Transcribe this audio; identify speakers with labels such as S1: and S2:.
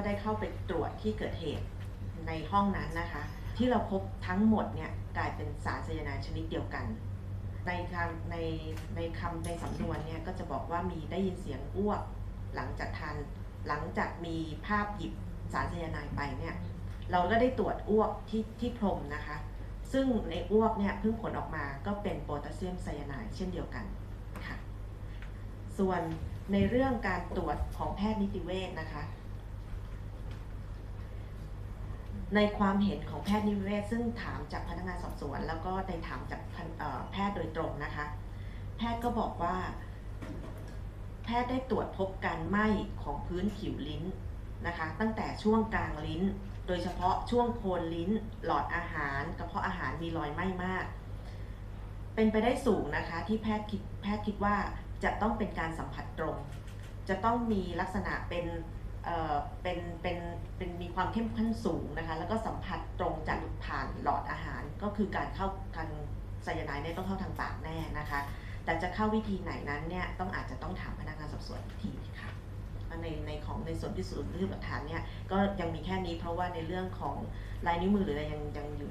S1: ก็ได้เข้าไปตรวจที่เกิดเหตุในห้องนั้นนะคะ ที่เราพบทั้งหมดเนี่ยกลายเป็นสารไซยาไนด์ชนิดเดียวกัน ในคำในในคำในสำนวนเนี่ยก็จะบอกว่ามีได้ยินเสียงอ้วกหลังจากทานหลังจากมีภาพหยิบสารไซยาไนด์ไปเนี่ยเราก็ได้ตรวจอ้วกที่ที่พรมนะคะ ซึ่งในอ้วกเนี่ยเพิ่งผลออกมาก็เป็นโพแทสเซียมไซยาไนด์เช่นเดียวกันค่ะส่วนในเรื่องการตรวจของแพทย์นิติเวชนะคะ ในความเห็นของแพทย์นิเวชซึ่งถามจากพนักงานสอบสวน แล้วก็ได้ถามจากแพทย์โดยตรงนะคะ แพทย์ก็บอกว่า แพทย์ได้ตรวจพบการไหม้ของพื้นผิวลิ้นนะคะ ตั้งแต่ช่วงกลางลิ้น โดยเฉพาะช่วงโคนลิ้น หลอดอาหารกระเพาะอาหารมีรอยไหม้มาก เป็นไปได้สูงนะคะ ที่แพทย์คิดแพทย์คิดว่าจะต้องเป็นการสัมผัสตรง จะต้องมีลักษณะเป็น เป็นเป็นเป็นมีความเข้มข้นสูงนะคะ แล้วก็สัมผัสตรงจากผ่านหลอดอาหาร ก็คือการเข้าทางไซยาไนด์เนี่ยต้องเข้าทางปากแน่นะคะ แต่จะเข้าวิธีไหนนั้นเนี่ยต้องอาจจะต้องถามพนักงานสอบสวนอีกทีค่ะในในของในส่วนพิสูจน์หลักฐานเนี่ยก็ยังมีแค่นี้เพราะว่าในเรื่องของลายนิ้วมือหรืออะไรยังยังอยู่